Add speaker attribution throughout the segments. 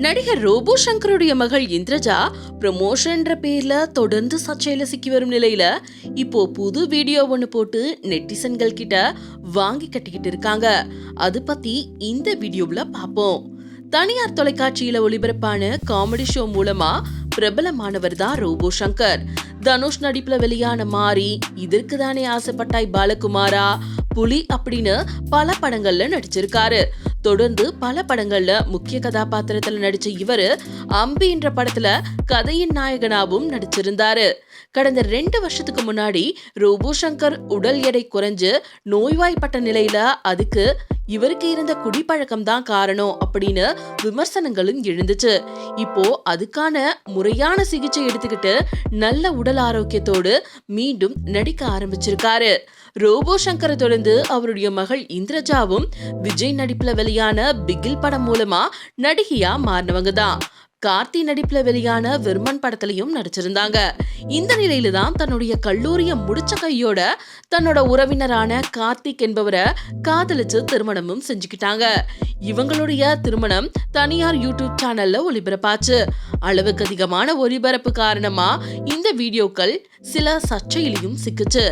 Speaker 1: நடிகர் ரோபோ சங்கருடைய மகள் இந்திரஜா ப்ரமோஷன்ற பேர்ல தொடர்ந்து சர்ச்சையில சிக்கி வரும் நிலையில இப்போ புது வீடியோ ஒன்று போட்டு நெட்டிசன்கள் கிட்ட வாங்கி கட்டிக்கிட்டு இருக்காங்க. அது பத்தி இந்த வீடியோவில் பார்ப்போம். தனியார் தொலைக்காட்சியில ஒளிபரப்பான காமெடி ஷோ மூலமா பிரபலமானவர் தான் ரோபோ சங்கர். தனுஷ் நடிப்புல வெளியான மாறி இதற்கு தானே ஆசைப்பட்டாய் பாலகுமாரா புலி அப்படின்னு பல படங்கள்ல நடிச்சிருக்காரு. தொடர்ந்து பல படங்கள்ல முக்கிய கதாபாத்திரத்துல நடிச்ச இவரு அம்பி என்ற படத்துல கதையின் நாயகனாவும் நடிச்சிருந்தாரு. கடந்த ரெண்டு வருஷத்துக்கு முன்னாடி ரோபோ சங்கர் உடல் எடை குறைஞ்சு நோய்வாய்ப்பட்ட நிலையில அதுக்கு இவருக்கு இருந்த குடிப்பழக்கம் தான் காரணம் அப்படின்னு விமர்சனங்களும் எழுந்துச்சு. இப்போ அதுக்கான முறையான சிகிச்சை எடுத்துக்கிட்டு நல்ல உடல் ஆரோக்கியத்தோடு மீண்டும் நடிக்க ஆரம்பிச்சிருக்காரு. ரோபோ சங்கரை தொடர்ந்து அவருடைய மகள் இந்திரஜாவும் விஜய் நடிப்புல வெளியான பிகில் படம் மூலமா நடிகையா மாறினவங்க தான். கார்த்தி நடிப்புல வெளியான விர்மன் படத்திலையும் நடிச்சிருந்தாங்க. இந்த நிலையில தான் தன்னுடைய கல்லூரிய முடிச்ச கையோட தன்னோட உறவினரான கார்த்திக் என்பவரை காதலிச்சு திருமணமும் செஞ்சுக்கிட்டாங்க. இவங்களுடைய திருமணம் தனியார் யூடியூப் சேனல்ல ஒளிபரப்பாச்சு. அளவுக்கு அதிகமான ஒளிபரப்பு காரணமா இந்த வீடியோக்கள் சில சர்ச்சையிலையும் சிக்குச்சு.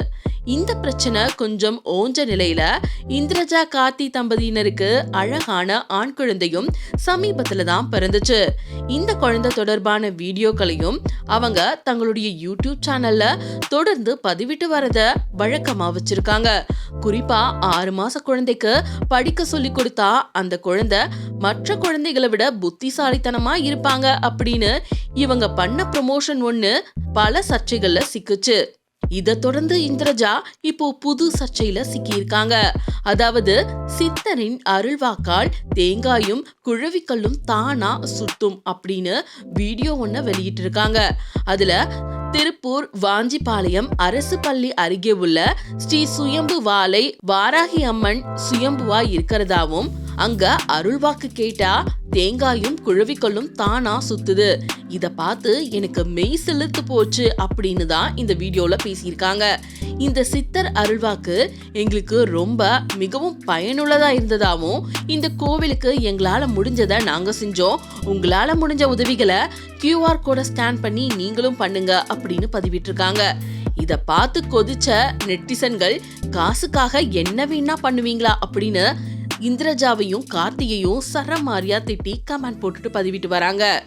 Speaker 1: இந்த பிரச்சனை கொஞ்சம் ஓஞ்ச நிலையில இந்திரஜா கார்த்தி தம்பதியினருக்கு அழகான ஆண் குழந்தையும் சமீபத்துல தான் பிறந்துச்சு. இந்த குழந்தை தொடர்பான வீடியோக்களையும் அவங்க தங்களுடைய யூடியூப் சேனல்ல தொடர்ந்து பதிவிட்டு வரத வழக்கமா வச்சிருக்காங்க. குறிப்பா ஆறு மாச குழந்தைக்கு படிக்க சொல்லி கொடுத்தா அந்த குழந்தை மற்ற குழந்தைகளை விட புத்திசாலித்தனமா இருப்பாங்க அப்படின்னு இவங்க பண்ண ப்ரமோஷன் ஒண்ணு பல சர்ச்சைகள்ல சிக்குச்சு. இதை தொடர்ந்து இந்திரஜா இப்போ புது சர்ச்சையில சிக்கியிருக்காங்க. அதாவது சித்தரின் அருள்வாக்கால் தேங்காயும் குழவிக்கல்லும் தானா சுத்தும் அப்படின்னு வீடியோ ஒன்ன வெளியிட்டு இருக்காங்க அதுல திருப்பூர் வாஞ்சிபாளையம் அரசு பள்ளி அருகே உள்ள ஸ்ரீ சுயம்பு வாலை வாராகி அம்மன் சுயம்புவா இருக்கிறதாவும் அங்க அருள்வாக்கு கேட்டா தேங்காயும் குழவிக்கல்லும் தானா சுத்துது. இத பார்த்து எனக்கு மெய் செலுத்து போச்சு அப்படின்னு தான் இந்த வீடியோல பேசியிருக்காங்க. இந்த சித்தர் அருள்வாக்கு எங்களுக்கு ரொம்ப மிகவும் பயனுள்ளதா இருந்ததாகவும் இந்த கோவிலுக்கு எங்களால முடிஞ்சதை நாங்க செஞ்சோம். உங்களால முடிஞ்ச உதவிகளை கியூஆர் கோடை ஸ்கேன் பண்ணி நீங்களும் பண்ணுங்க அப்படின்னு பதிவிட்டிருக்காங்க. இத பார்த்து கொதிச்ச நெட்டிசன்கள் காசுக்காக என்ன வேணா பண்ணுவீங்களா அப்படின்னு இந்திரஜாவையும் கார்த்தியையும் சரமாரியா திட்டி கமெண்ட் போட்டுட்டு பதிவிட்டு வராங்க.